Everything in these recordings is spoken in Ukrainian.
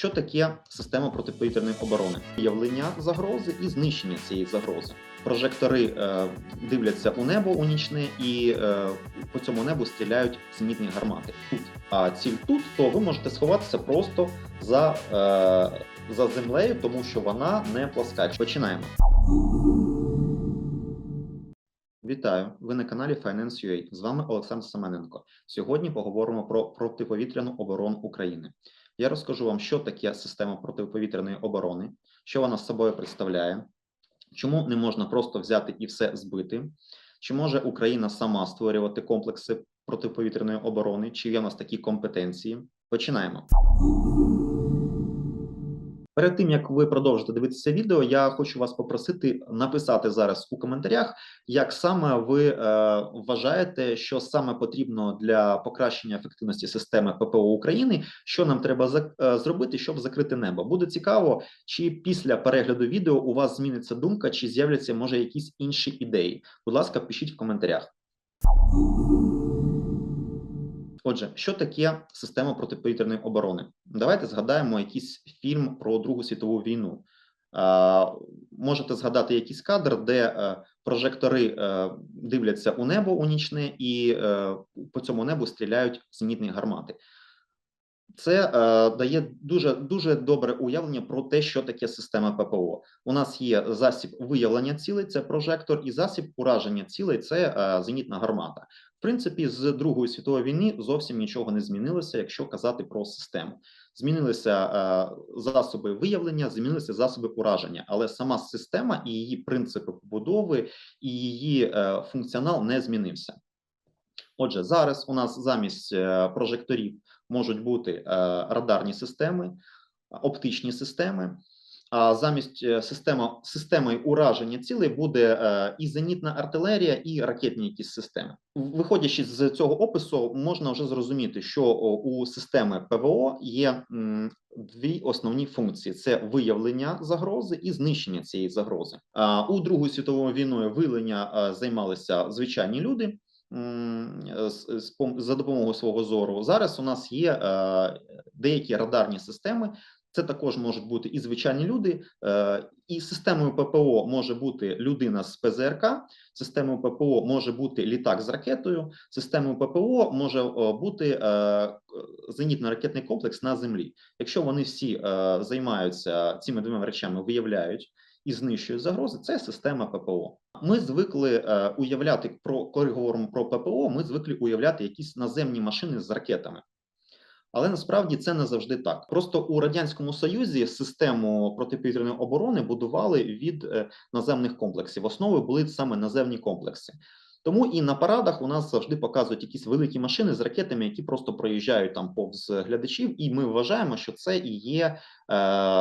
що таке система протиповітряної оборони? Виявлення загрози і знищення цієї загрози. Прожектори е, дивляться у небо у нічне і е, по цьому небу стріляють зенітні гармати. Тут а ціль тут, то ви можете сховатися просто за, е, за землею, тому що вона не пласка. Починаємо. Вітаю! Ви на каналі Finance.ua. З вами Олександр Семененко. Сьогодні поговоримо про протиповітряну оборону України. Я розкажу вам, що таке система протиповітряної оборони, що вона з собою представляє, чому не можна просто взяти і все збити, чи може Україна сама створювати комплекси протиповітряної оборони, чи є в нас такі компетенції. Починаємо. Перед тим як ви продовжите дивитися відео, я хочу вас попросити написати зараз у коментарях, як саме ви е, вважаєте, що саме потрібно для покращення ефективності системи ППО України, що нам треба за, е, зробити, щоб закрити небо. Буде цікаво, чи після перегляду відео у вас зміниться думка, чи з'являться може якісь інші ідеї. Будь ласка, пишіть в коментарях. Отже, що таке система протиповітряної оборони? Давайте згадаємо якийсь фільм про Другу світову війну. Можете згадати якийсь кадр, де е, прожектори е, дивляться у небо у нічне і е, по цьому небу стріляють зенітні гармати. Це дає дуже дуже добре уявлення про те, що таке система ППО. У нас є засіб виявлення цілей, це прожектор, і засіб ураження цілей це зенітна гармата. В принципі, з Другої світової війни зовсім нічого не змінилося, якщо казати про систему. Змінилися е, засоби виявлення, змінилися засоби ураження, але сама система і її принципи побудови і її е, функціонал не змінився. Отже, зараз у нас замість е, прожекторів можуть бути е, радарні системи, оптичні системи. А замість е, система, системи ураження цілей буде е, і зенітна артилерія, і ракетні якісь системи. Виходячи з цього опису, можна вже зрозуміти, що у системи ПВО є дві основні функції: це виявлення загрози і знищення цієї загрози. У Другу світову війною виявлення е, займалися звичайні люди. За допомогою свого зору зараз у нас є деякі радарні системи, це також можуть бути і звичайні люди, е, і системою ППО може бути людина з ПЗРК, системою ППО може бути літак з ракетою, системою ППО може е, бути е, зенітно-ракетний комплекс на землі. Якщо вони всі займаються цими двома речами, виявляють і знищують загрози, це система ППО. Ми звикли уявляти про коли говоримо про ППО, ми звикли уявляти якісь наземні машини з ракетами. Але насправді це не завжди так. Просто у радянському союзі систему протиповітряної оборони будували від е, наземних комплексів. Основою були саме наземні комплекси. Тому і на парадах у нас завжди показують якісь великі машини з ракетами, які просто проїжджають там повз глядачів, і ми вважаємо, що це і є е,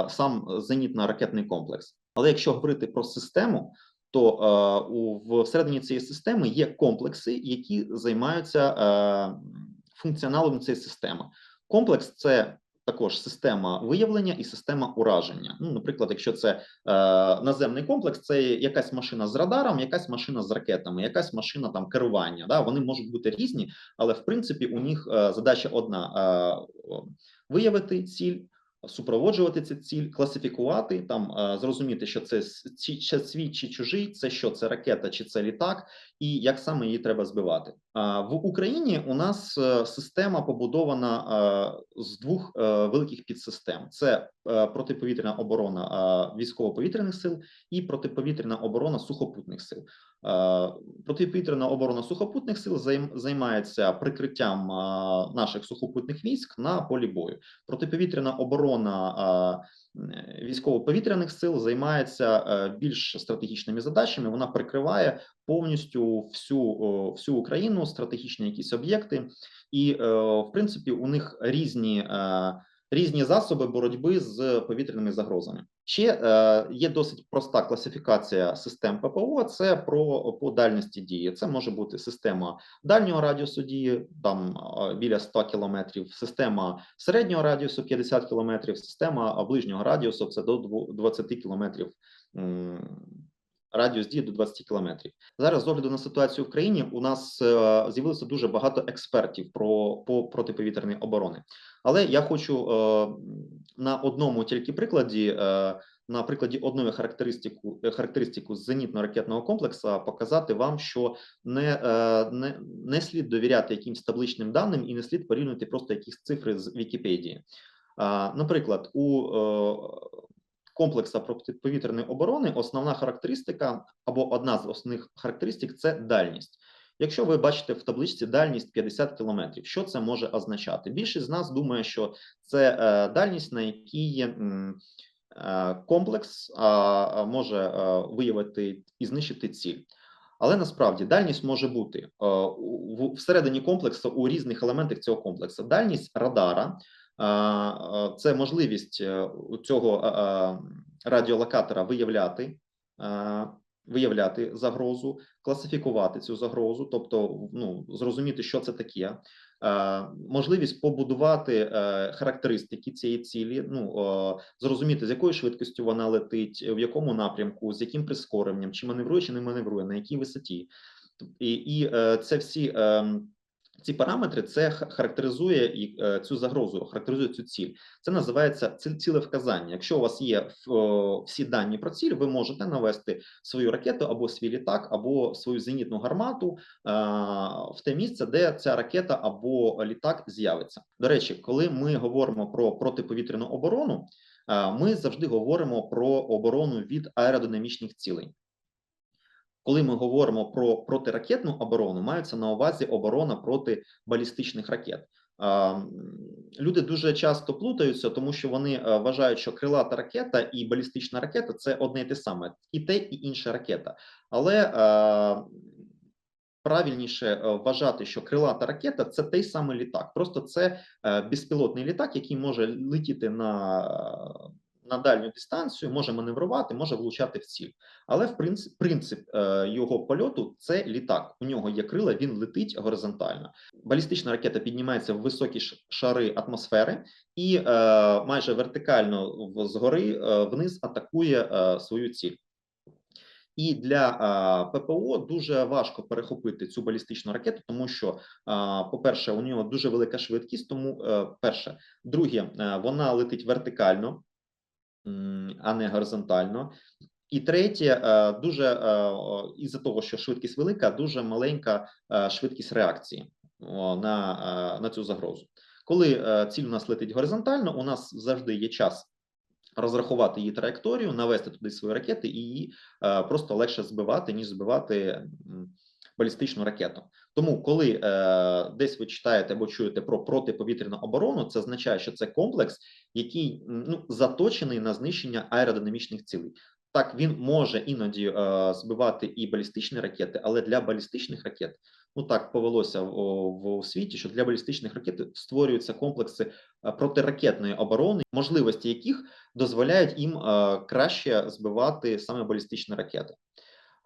сам зенітно-ракетний комплекс. Але якщо говорити про систему, то е, у всередині цієї системи є комплекси, які займаються е, функціоналом цієї системи. Комплекс це також система виявлення і система ураження. Ну, наприклад, якщо це е, наземний комплекс, це якась машина з радаром, якась машина з ракетами, якась машина там керування. Да? Вони можуть бути різні, але в принципі у них е, задача одна: е, виявити ціль. Супроводжувати цю ціль, класифікувати там, зрозуміти, що це свій чи чужий, це що це ракета чи це літак, і як саме її треба збивати. В Україні у нас е, система побудована е, з двох е, великих підсистем: це протиповітряна оборона військово-повітряних сил і протиповітряна оборона сухопутних сил. Е, Протиповітряна оборона сухопутних сил займ- займається прикриттям е, наших сухопутних військ на полі бою. Протиповітряна оборона е, військово-повітряних сил займається більш стратегічними задачами. Вона прикриває повністю всю, всю Україну, стратегічні якісь об'єкти, і в принципі у них різні. Різні засоби боротьби з повітряними загрозами. Ще е, є досить проста класифікація систем ППО. Це про по дальності дії. Це може бути система дальнього радіусу дії, там е, біля 100 кілометрів, система середнього радіусу 50 кілометрів, система ближнього радіусу це до 20 кілометрів радіус дії до 20 кілометрів. Зараз з огляду на ситуацію в країні у нас е, з'явилося дуже багато експертів про по протиповітряної оборони. Але я хочу е, на одному тільки прикладі, е, на прикладі одної характеристику е, характеристику зенітно-ракетного комплексу показати вам, що не, е, не, не слід довіряти якимсь табличним даним і не слід порівнювати просто якісь цифри з Вікіпедії. Наприклад, у е, комплекса протиповітряної оборони основна характеристика або одна з основних характеристик це дальність. Якщо ви бачите в табличці дальність 50 кілометрів, що це може означати? Більшість з нас думає, що це е, дальність, на якій е, комплекс може е, виявити і знищити ціль. Але насправді дальність може бути всередині комплексу у різних елементах цього комплексу. Дальність радара це можливість е, цього радіолокатора виявляти, виявляти загрозу, класифікувати цю загрозу, тобто ну, зрозуміти, що це таке. Можливість побудувати е, характеристики цієї цілі, ну зрозуміти, з якою швидкістю вона летить, в якому напрямку, з яким прискоренням, чи маневрує, чи не маневрує, на якій висоті. І, і е, це всі ем, ці параметри це характеризує е, цю загрозу, характеризує цю ціль. Це називається ці- цілевказання. Якщо у вас є всі дані про ціль, ви можете навести свою ракету або свій літак, або свою зенітну гармату в те місце, де ця ракета або літак з'явиться. До речі, коли ми говоримо про протиповітряну оборону, ми завжди говоримо про оборону від аеродинамічних цілей. Коли ми говоримо про протиракетну оборону, мається на увазі оборона проти балістичних ракет. Люди дуже часто плутаються, тому що вони е, вважають, що крилата ракета і балістична ракета це одне і те саме, і те, і інша ракета. Але е, правильніше е, вважати, що крилата ракета це той самий літак. Просто це безпілотний літак, який може летіти на, на дальню дистанцію, може маневрувати, може влучати в ціль. Але в принцип, принцип е, його польоту це літак. У нього є крила, він летить горизонтально. Балістична ракета піднімається в високі шари атмосфери і е, майже вертикально згори е, вниз атакує е, свою ціль. І для ППО дуже важко перехопити цю балістичну ракету, тому що, по-перше, у нього дуже велика швидкість. Тому, перше, друге, вона летить вертикально, а не горизонтально. І третє, е, дуже е, із-за того, що швидкість велика, дуже маленька е, швидкість реакції на, на цю загрозу. Коли ціль у нас летить горизонтально, у нас завжди є час розрахувати її траєкторію, навести туди свої ракети і її просто легше збивати, ніж збивати балістичну ракету. Тому, коли е, десь ви читаєте або чуєте про протиповітряну оборону, це означає, що це комплекс, який ну, заточений на знищення аеродинамічних цілей. Так, він може іноді е, збивати і балістичні ракети, але для балістичних ракет, ну так повелося в, в, світі, що для балістичних ракет створюються комплекси е, протиракетної оборони, можливості яких дозволяють їм е, краще збивати саме балістичні ракети.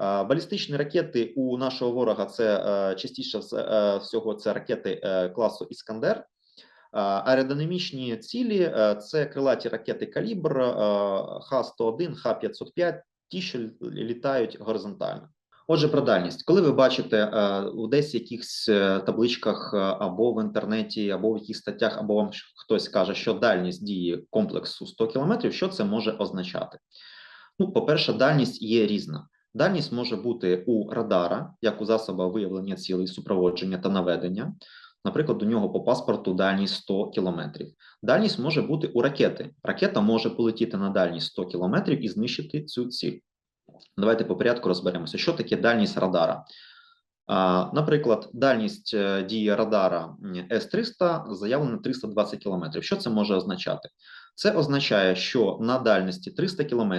Е, Балістичні ракети у нашого ворога це е, частіше е, всього це ракети класу Іскандер. Аеродинамічні цілі це крилаті ракети калібр е, Х-101, Х-505, ті, що літають горизонтально. Отже, про дальність. Коли ви бачите у десь якихось табличках або в інтернеті, або в якихось статтях, або вам хтось каже, що дальність дії комплексу 100 км, що це може означати? Ну, по-перше, дальність є різна. Дальність може бути у радара, як у засоба виявлення цілей, супроводження та наведення. Наприклад, у нього по паспорту дальність 100 кілометрів. Дальність може бути у ракети. Ракета може полетіти на дальність 100 кілометрів і знищити цю ціль. Давайте по порядку розберемося, що таке дальність радара. Наприклад, дальність е, дії радара С-300 заявлена 320 км. Що це може означати? Це означає, що на дальності 300 км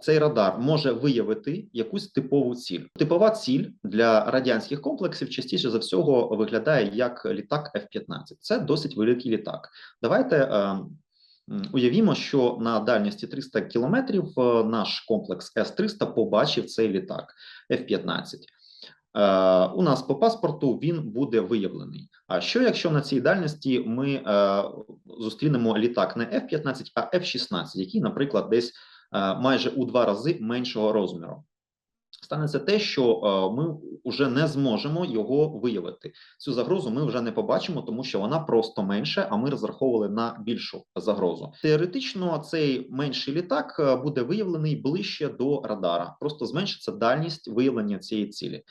цей радар може виявити якусь типову ціль. Типова ціль для радянських комплексів частіше за всього виглядає як літак F-15. Це досить великий літак. Давайте е, уявімо, що на дальності 300 кілометрів е, наш комплекс С-300 побачив цей літак F-15. Е, у нас по паспорту він буде виявлений. А що якщо на цій дальності ми зустрінемо літак не F-15, а F-16, який, наприклад, десь майже у два рази меншого розміру. Станеться те, що е, ми вже не зможемо його виявити. Цю загрозу ми вже не побачимо, тому що вона просто менше, а ми розраховували на більшу загрозу. Теоретично цей менший літак е, буде виявлений ближче до радара, просто зменшиться дальність виявлення цієї цілі.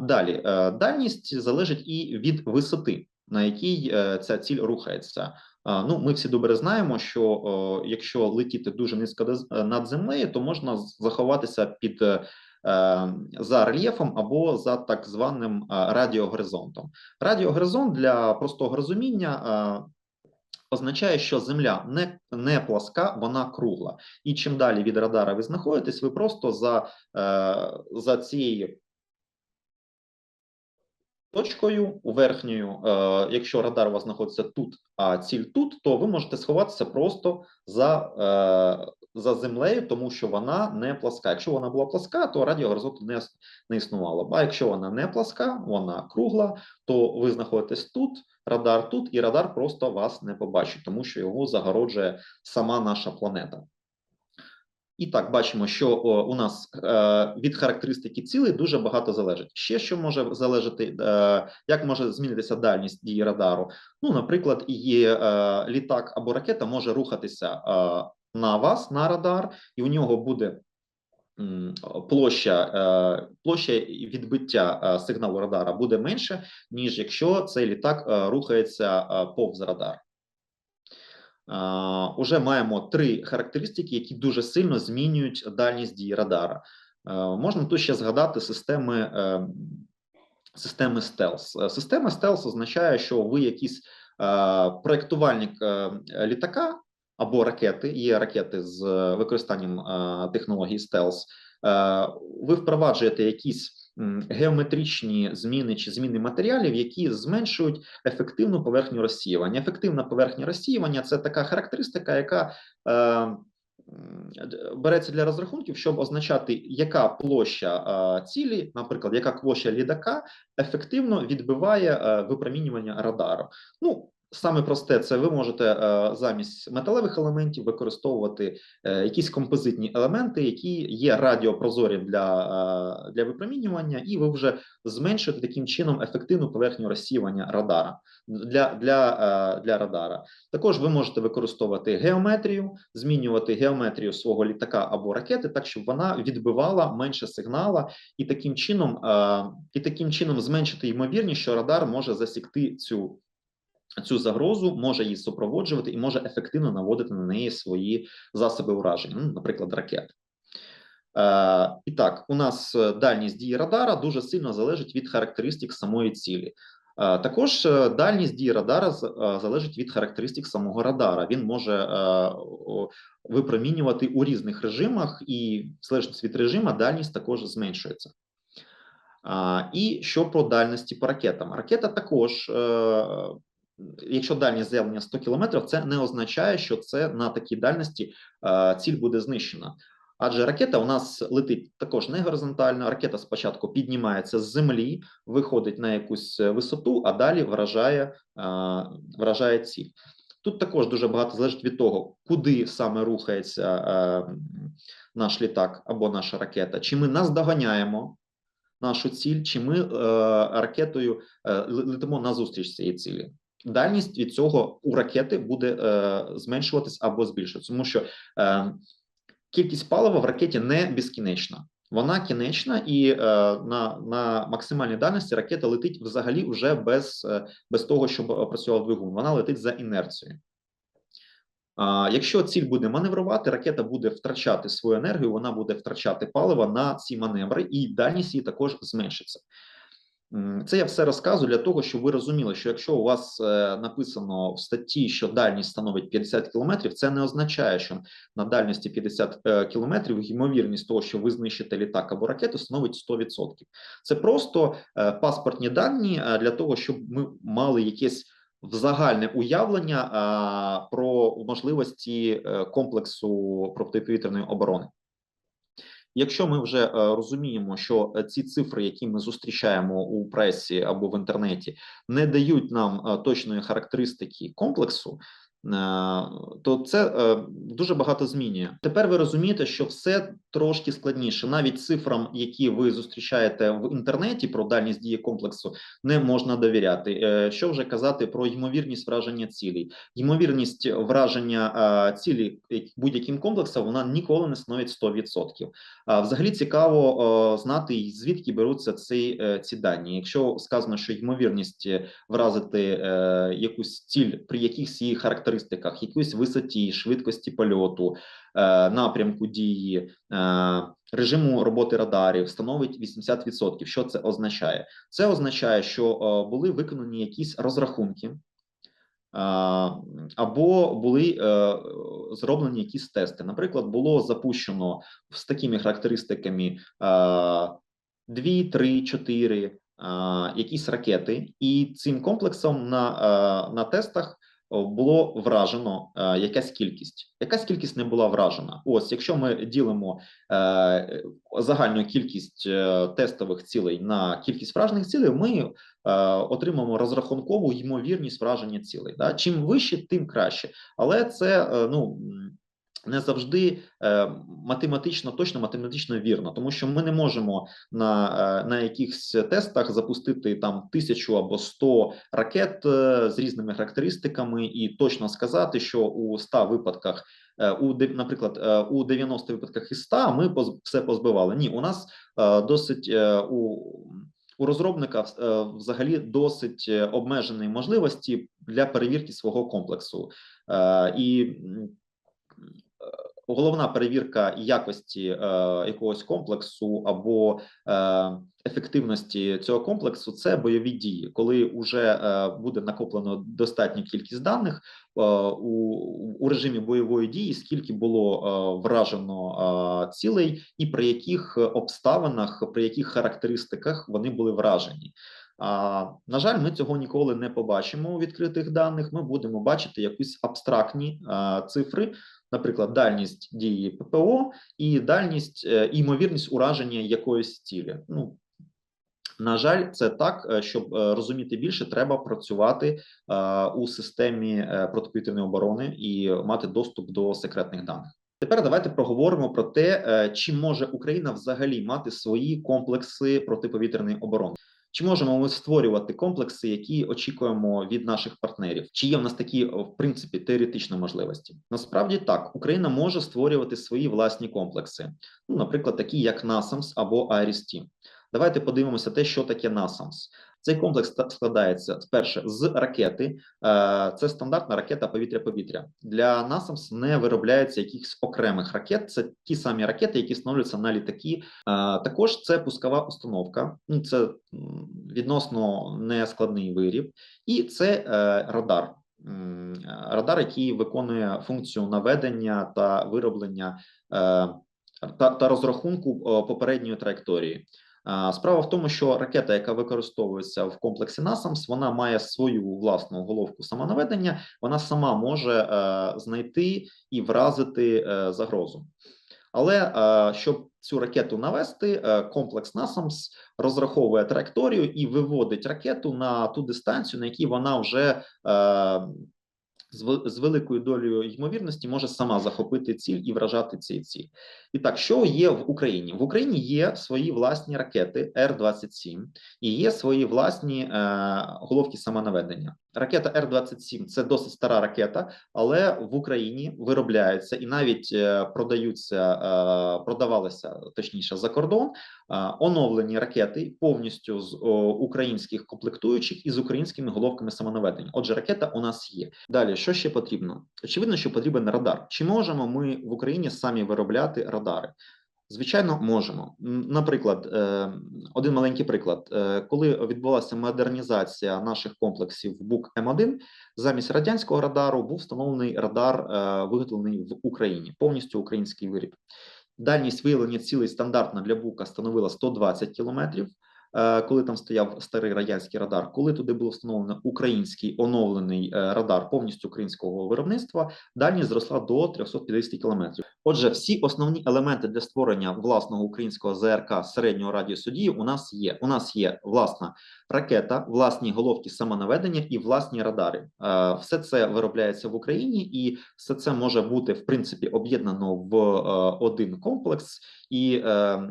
Далі е, дальність залежить і від висоти, на якій е, ця ціль рухається. Ну, ми всі добре знаємо, що якщо летіти дуже низько е, над землею, то можна заховатися під е, е, за рельєфом або за так званим е, радіогоризонтом. Радіогоризонт для простого розуміння. е, Означає, що земля не, не пласка, вона кругла. І чим далі від радара ви знаходитесь, ви просто за, е, за цією точкою у верхньою, е, якщо радар у вас знаходиться тут, а ціль тут, то ви можете сховатися просто за, е, за землею, тому що вона не пласка. Якщо вона була пласка, то радіогоризонту не, не існувало. А якщо вона не пласка, вона кругла, то ви знаходитесь тут, радар тут, і радар просто вас не побачить, тому що його загороджує сама наша планета. І так, бачимо, що у нас е, від характеристики цілей дуже багато залежить. Ще що може залежати, е, як може змінитися дальність дії радару? Ну, наприклад, є е, літак або ракета може рухатися на вас, на радар, і у нього буде площа, площа відбиття сигналу радара буде менше, ніж якщо цей літак рухається повз радар. Уже маємо три характеристики, які дуже сильно змінюють дальність дії радара. Е, Можна тут ще згадати системи, е, системи стелс. Е, Система стелс означає, що ви якийсь проєктувальник літака або ракети, є ракети з використанням технології стелс. Ви впроваджуєте якісь геометричні зміни чи зміни матеріалів, які зменшують ефективну поверхню розсіювання. Ефективна поверхня розсіювання це така характеристика, яка е, береться для розрахунків, щоб означати, яка площа е, цілі, наприклад, яка площа лідака ефективно відбиває е, випромінювання радару. Ну, саме просте, це ви можете е, замість металевих елементів використовувати е, якісь композитні елементи, які є радіопрозорі для, е, для випромінювання, і ви вже зменшуєте таким чином ефективну поверхню розсіювання радара для, для, для радара. Також ви можете використовувати геометрію, змінювати геометрію свого літака або ракети, так щоб вона відбивала менше сигнала, і таким чином, і таким чином зменшити ймовірність, що радар може засікти цю. Цю загрозу може її супроводжувати і може ефективно наводити на неї свої засоби ураження, ну, наприклад, ракет. Е, і так, у нас е, дальність дії радара дуже сильно залежить від характеристик самої цілі. Е, Також дальність дії радара залежить від характеристик самого радара. Він може випромінювати у різних режимах, і в залежності від режиму дальність також зменшується. І що про дальності по ракетам? Ракета також, якщо дальність заявлення 100 км, це не означає, що це на такій дальності е, ціль буде знищена. Адже ракета у нас летить також не горизонтально. Ракета спочатку піднімається з землі, виходить на якусь е, висоту, а далі вражає, е, вражає ціль. Тут також дуже багато залежить від того, куди саме рухається наш літак або наша ракета. Чи ми наздоганяємо нашу ціль, чи ми е, ракетою е, летимо назустріч цієї цілі. Дальність від цього у ракети буде е, зменшуватись або збільшуватися, тому що е, кількість палива в ракеті не безкінечна. Вона кінечна, і е, на, на максимальній дальності ракета летить взагалі вже без, е, без того, щоб працював двигун. Вона летить за інерцією. А, якщо ціль буде маневрувати, ракета буде втрачати свою енергію, вона буде втрачати паливо на ці маневри, і дальність її також зменшиться. Це я все розказую для того, щоб ви розуміли, що якщо у вас е, написано в статті, що дальність становить 50 кілометрів, це не означає, що на дальності 50 е, кілометрів ймовірність того, що ви знищите літак або ракету, становить 100%. Це просто е, паспортні дані для того, щоб ми мали якесь загальне уявлення про можливості комплексу протиповітряної оборони. Якщо ми вже е, розуміємо, що е, ці цифри, які ми зустрічаємо у пресі або в інтернеті, не дають нам е, точної характеристики комплексу, то це е, дуже багато змінює. Тепер ви розумієте, що все трошки складніше. Навіть цифрам, які ви зустрічаєте в інтернеті про дальність дії комплексу, не можна довіряти. Е, Що вже казати про ймовірність враження цілей? Ймовірність враження е, цілі будь-яким комплексом вона ніколи не становить 100%. А взагалі цікаво е, знати, звідки беруться ці, е, ці дані. Якщо сказано, що ймовірність вразити е, якусь ціль при якихось її характеристиках, якоїсь висоті, швидкості польоту, е, напрямку дії, е, режиму роботи радарів становить 80%. Що це означає? Це означає, що е, були виконані якісь розрахунки. Або були зроблені якісь тести. Наприклад, було запущено з такими характеристиками е, 2, 3, 4 якісь ракети, і цим комплексом на, на тестах було вражено а, якась кількість. Якась кількість не була вражена. Ось, якщо ми ділимо е, загальну кількість е, тестових цілей на кількість вражених цілей, ми е, отримаємо розрахункову ймовірність враження цілей. Да? Чим вище, тим краще. Але це е, ну. Не завжди е, математично точно математично вірно, тому що ми не можемо на, е, на якихось тестах запустити там тисячу або сто ракет е, з різними характеристиками і точно сказати, що у 100 випадках, у наприклад, у 90 випадках із 100 ми все позбивали. Ні, у нас досить у. У розробника взагалі досить обмежені можливості для перевірки свого комплексу, і головна перевірка якості е, якогось комплексу або е, ефективності цього комплексу це бойові дії, коли вже е, буде накоплено достатню кількість даних е, у, у режимі бойової дії, скільки було е, вражено е, цілей, і при яких обставинах, при яких характеристиках вони були вражені. А, на жаль, ми цього ніколи не побачимо у відкритих даних. Ми будемо бачити якісь абстрактні а, цифри, наприклад, дальність дії ППО і дальність е, і ймовірність ураження якоїсь цілі. Ну на жаль, це так. е, Щоб е, розуміти більше, треба працювати у системі протиповітряної оборони і мати доступ до секретних даних. Тепер давайте проговоримо про те, чи може Україна взагалі мати свої комплекси протиповітряної оборони. Чи можемо ми створювати комплекси, які очікуємо від наших партнерів? Чи є в нас такі в принципі теоретичні можливості? Насправді так, Україна може створювати свої власні комплекси, ну, наприклад, такі як NASAMS або IRIS-T. Давайте подивимося те, що таке NASAMS. Цей комплекс складається перше з ракети. Е, Це стандартна ракета повітря-повітря. Для NASAMS не виробляється якихось окремих ракет. Це ті самі ракети, які встановлюються на літаки. Е, Також це пускова установка. Ну це відносно нескладний виріб, і це е, радар. Радар, який виконує функцію наведення та вироблення та, та розрахунку попередньої траєкторії. Справа в тому, що ракета, яка використовується в комплексі NASAMS, вона має свою власну головку самонаведення, вона сама може е, знайти і вразити е, загрозу. Але е, щоб цю ракету навести, комплекс NASAMS розраховує траєкторію і виводить ракету на ту дистанцію, на якій вона вже з, великою долею ймовірності може сама захопити ціль і вражати цей ціль. І так, що є в Україні? В Україні є свої власні ракети Р-27 і є свої власні е, головки самонаведення. Ракета Р-27 – це досить стара ракета, але в Україні виробляються і навіть е, продаються, е, продавалися точніше за кордон. е, Оновлені ракети повністю з о, українських комплектуючих і з українськими головками самонаведення. Отже, ракета у нас є. Далі, що ще потрібно? Очевидно, що потрібен радар. Чи можемо ми в Україні самі виробляти радари? Звичайно, можемо. Наприклад, е, один маленький приклад. Е, Коли відбулася модернізація наших комплексів БУК М1, замість радянського радару був встановлений радар, е, виготовлений в Україні, повністю український виріб. Дальність виявлення цілей стандартна для БУКа становила 120 кілометрів. Е, коли там стояв старий радянський радар, коли туди було встановлено український оновлений е, радар повністю українського виробництва, дальність зросла до 350 кілометрів. Отже, всі основні елементи для створення власного українського ЗРК середнього радіусу дії у нас є. У нас є власна ракета, власні головки самонаведення і власні радари. Е, Все це виробляється в Україні, і все це може бути в принципі об'єднано в один комплекс і е,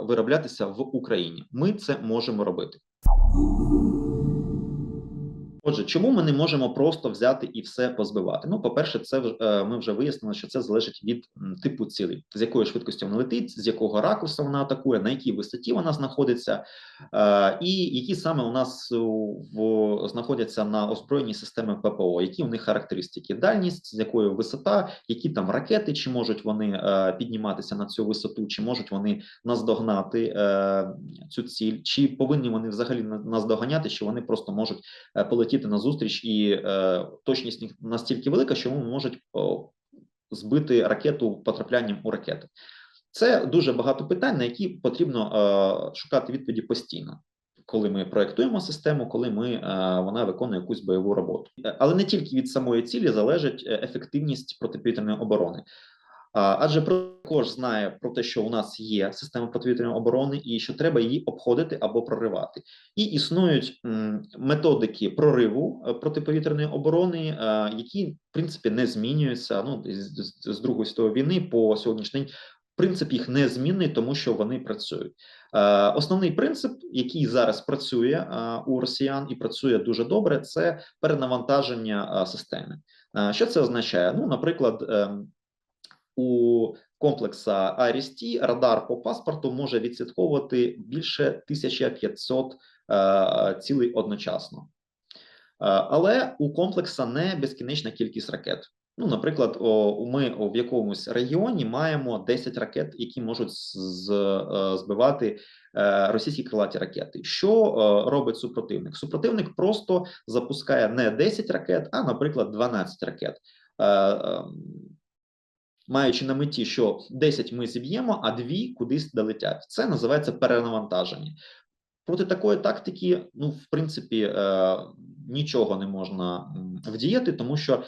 вироблятися в Україні. Ми це можемо робити. Отже, чому ми не можемо просто взяти і все позбивати? Ну, по-перше, це е, ми вже вияснили, що це залежить від типу цілей, з якою швидкістю вона летить, з якого ракурсу вона атакує, на якій висоті вона знаходиться, е, і які саме у нас знаходяться на озброєнні системи ППО, які в них характеристики, дальність, з якою висота, які там ракети, чи можуть вони е, підніматися на цю висоту, чи можуть вони наздогнати цю ціль, чи повинні вони взагалі наздоганяти, чи вони просто можуть е, полетіти на зустріч, і е, точність настільки велика, що вони можуть о, збити ракету потраплянням у ракету. Це дуже багато питань, на які потрібно е, шукати відповіді постійно. Коли ми проектуємо систему, коли ми е, вона виконує якусь бойову роботу, Е, але не тільки від самої цілі залежить е, ефективність протиповітряної оборони. Адже також знає про те, що у нас є система протиповітряної оборони, і що треба її обходити або проривати. І існують методики прориву е, протиповітряної оборони, е, які в принципі не змінюються. Ну з, другої світової війни по сьогоднішній день. Принцип їх не змінний, тому що вони працюють. Е, основний принцип, який зараз працює у росіян і працює дуже добре, це перенавантаження системи. Що це означає? Ну, наприклад, ем, у комплекса Арісті радар по паспорту може відслідковувати більше 1500 е, цілей одночасно. Е, але у комплекса не безкінечна кількість ракет. Ну, наприклад, ми в якомусь регіоні маємо 10 ракет, які можуть е, збивати російські крилаті ракети. Що робить супротивник? Супротивник просто запускає не 10 ракет, а, наприклад, 12 ракет. Маючи на меті, що 10 ми зіб'ємо, а дві кудись долетять. Це називається перенавантаження. Проти такої тактики, ну, в принципі, е, нічого не можна вдіяти, тому що е,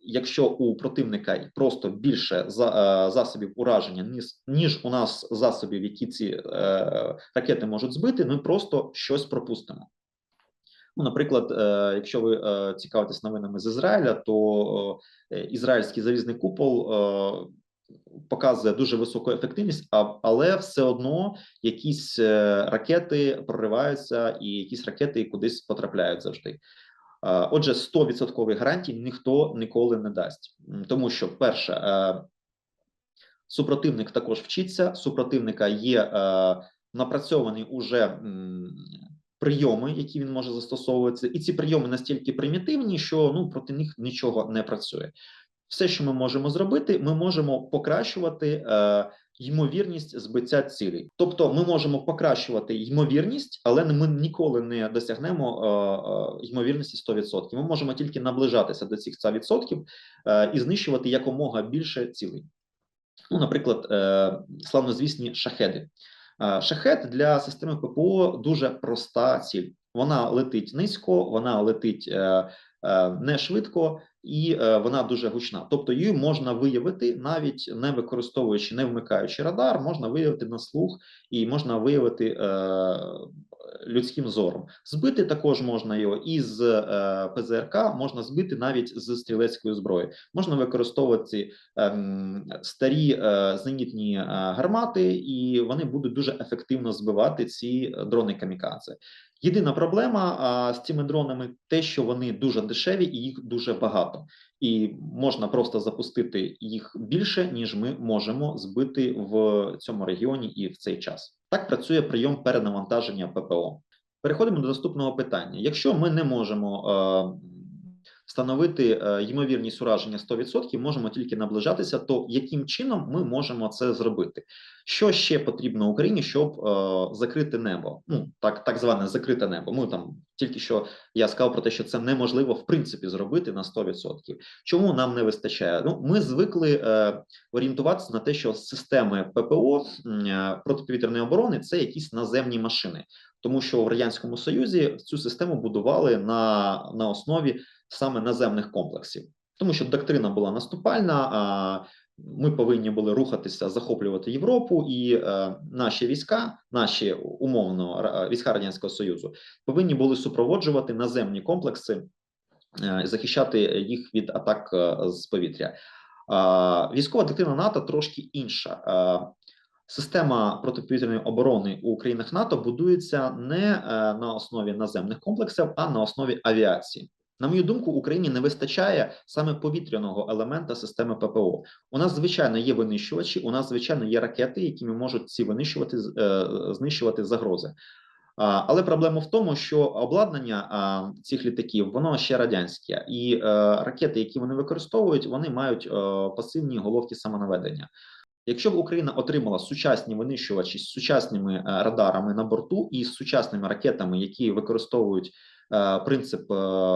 якщо у противника просто більше за, е, засобів ураження, ніж, ніж у нас засобів, які ці е, ракети можуть збити, ми просто щось пропустимо. Ну, наприклад, е, якщо ви е, цікавитесь новинами з Ізраїля, то е, ізраїльський залізний купол показує дуже високу ефективність, але все одно якісь ракети прориваються, і якісь ракети кудись потрапляють завжди. Отже, 100% гарантій ніхто ніколи не дасть, тому що перше. Супротивник також вчиться. Супротивника є напрацьований уже прийоми, які він може застосовувати, і ці прийоми настільки примітивні, що ну проти них нічого не працює. Все, що ми можемо зробити, ми можемо покращувати е, ймовірність збиття цілей. Тобто, ми можемо покращувати ймовірність, але ми ніколи не досягнемо е, е, ймовірності 100%. Ми можемо тільки наближатися до цих 100% е, і знищувати якомога більше цілей. Ну, наприклад, е, славнозвісні шахеди. Е, Шахет для системи ППО дуже проста ціль. Вона летить низько, вона летить е, е, не швидко і е, вона дуже гучна. Тобто її можна виявити навіть не використовуючи, не вмикаючи радар, можна виявити на слух і можна виявити е, людським зором. Збити також можна його із е, ПЗРК, можна збити навіть з стрілецької зброї. Можна використовувати ем, старі е, зенітні е, гармати, і вони будуть дуже ефективно збивати ці е, дрони камікадзе. Єдина проблема а, з цими дронами те, що вони дуже дешеві і їх дуже багато, і можна просто запустити їх більше, ніж ми можемо збити в цьому регіоні і в цей час. Так працює прийом перенавантаження ППО. Переходимо до наступного питання. Якщо ми не можемо е, встановити е, ймовірність ураження 100%, можемо тільки наближатися, то яким чином ми можемо це зробити? Що ще потрібно Україні, щоб е, закрити небо? Ну так, так зване закрите небо. Ми там Тільки що я сказав про те, що це неможливо в принципі зробити на 100%. Чому нам не вистачає? Ну, ми звикли е, орієнтуватися на те, що системи ППО е, протиповітряної оборони це якісь наземні машини, тому що в радянському союзі цю систему будували на, на основі саме наземних комплексів, тому що доктрина була наступальна. А ми повинні були рухатися, захоплювати Європу, і е, наші війська, наші умовно війська радянського союзу, повинні були супроводжувати наземні комплекси, е, захищати їх від атак е, з повітря. А, Військова доктрина НАТО трошки інша. А, Система протиповітряної оборони у країнах НАТО будується не е, на основі наземних комплексів, а на основі авіації. На мою думку, Україні не вистачає саме повітряного елемента системи ППО. У нас звичайно є винищувачі, у нас звичайно є ракети, якими можуть ці винищувати е, знищувати загрози. Але проблема в тому, що обладнання цих літаків воно ще радянське, і е, ракети, які вони використовують, вони мають е, пасивні головки самонаведення. Якщо б Україна отримала сучасні винищувачі з сучасними радарами на борту і з сучасними ракетами, які використовують принцип е,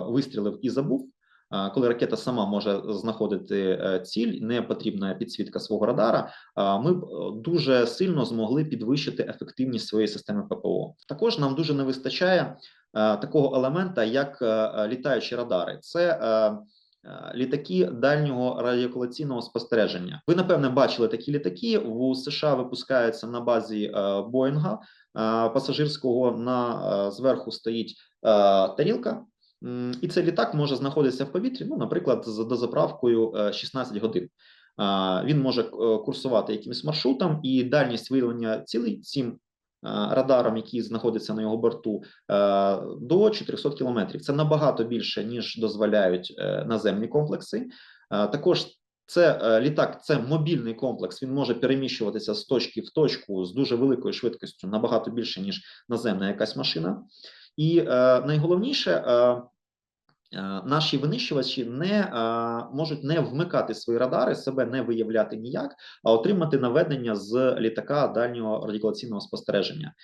вистрілив і забув. е, Коли ракета сама може знаходити е, ціль, не потрібна підсвітка свого радара. Ми б е, дуже сильно змогли підвищити ефективність своєї системи ППО. Також нам дуже не вистачає е, такого елемента, як е, е, літаючі радари. Це е, е, літаки дальнього радіоколаційного спостереження. Ви напевне бачили такі літаки. У США випускаються на базі е, Боїнга е, пасажирського. На е, зверху стоїть е, тарілка. І цей літак може знаходитися в повітрі, ну, наприклад, з дозаправкою е, 16 годин. А, Він може е, курсувати якимось маршрутом, і дальність виявлення цілей цим е, радаром, який знаходиться на його борту, е, до 400 кілометрів. Це набагато більше, ніж дозволяють е, наземні комплекси. Е, Також це е, літак, це мобільний комплекс. Він може переміщуватися з точки в точку з дуже великою швидкістю, набагато більше, ніж наземна якась машина. І е, найголовніше, е, е, наші винищувачі не е, можуть не вмикати свої радари, себе не виявляти ніяк, а отримати наведення з літака дальнього радіолаційного спостереження.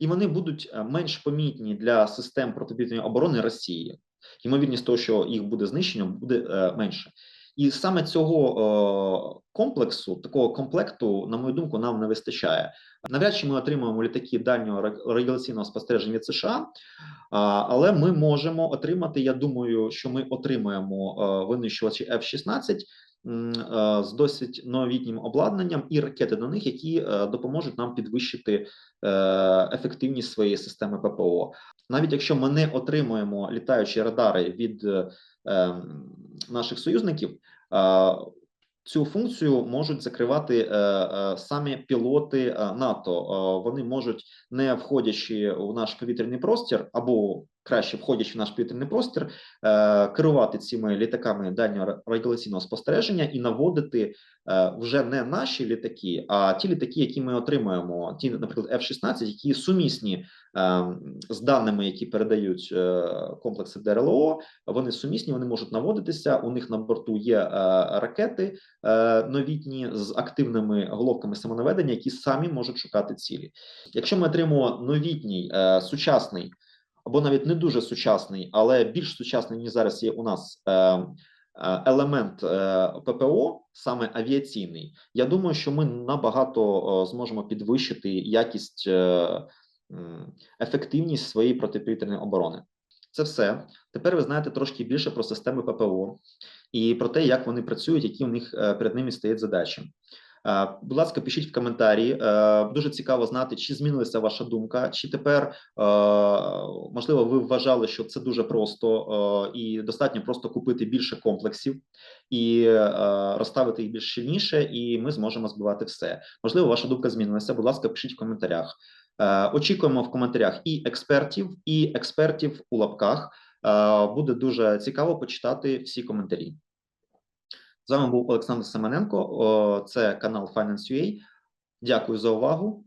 І вони будуть менш помітні для систем протиповітряної оборони Росії. Ймовірність того, що їх буде знищено, буде е, менше. І саме цього е, комплексу, такого комплекту, на мою думку, нам не вистачає. Навряд чи ми отримаємо літаки дальнього ра- радіолаційного спостереження від США, але ми можемо отримати. Я думаю, що ми отримаємо е, винищувачі F-16 м, е, з досить новітнім обладнанням і ракети до них, які допоможуть нам підвищити ефективність своєї системи ППО. Навіть якщо ми не отримуємо літаючі радари від наших союзників, цю функцію можуть закривати е, е, самі пілоти е, НАТО. Вони можуть, не входячи в наш повітряний простір, або краще входячи в наш повітряний простір, е, керувати цими літаками дальнього радіолаційного спостереження і наводити е, вже не наші літаки, а ті літаки, які ми отримуємо, ті, наприклад, F-16, які сумісні е, з даними, які передають комплекси ДРЛО, вони сумісні, вони можуть наводитися. У них на борту є ракети новітні з активними головками самонаведення, які самі можуть шукати цілі. Якщо ми отримуємо новітній сучасний або навіть не дуже сучасний, але більш сучасний ніж зараз є у нас. Е, е, Елемент е, ППО, саме авіаційний, я думаю, що ми набагато зможемо підвищити якість ефективність своєї протиповітряної оборони. Це все. Тепер ви знаєте трошки більше про системи ППО і про те, як вони працюють, які у них перед ними стоять задачі. Е, Будь ласка, пишіть в коментарі. Е, Дуже цікаво знати, чи змінилася ваша думка, чи тепер е, можливо ви вважали, що це дуже просто і достатньо просто купити більше комплексів і розставити їх більш щільніше, і ми зможемо збивати все. Можливо, ваша думка змінилася. Будь ласка, пишіть в коментарях. Очікуємо в коментарях і експертів, і експертів у лапках. Буде дуже цікаво почитати всі коментарі. З вами був Олександр Семененко. Це канал Finance.ua. Дякую за увагу.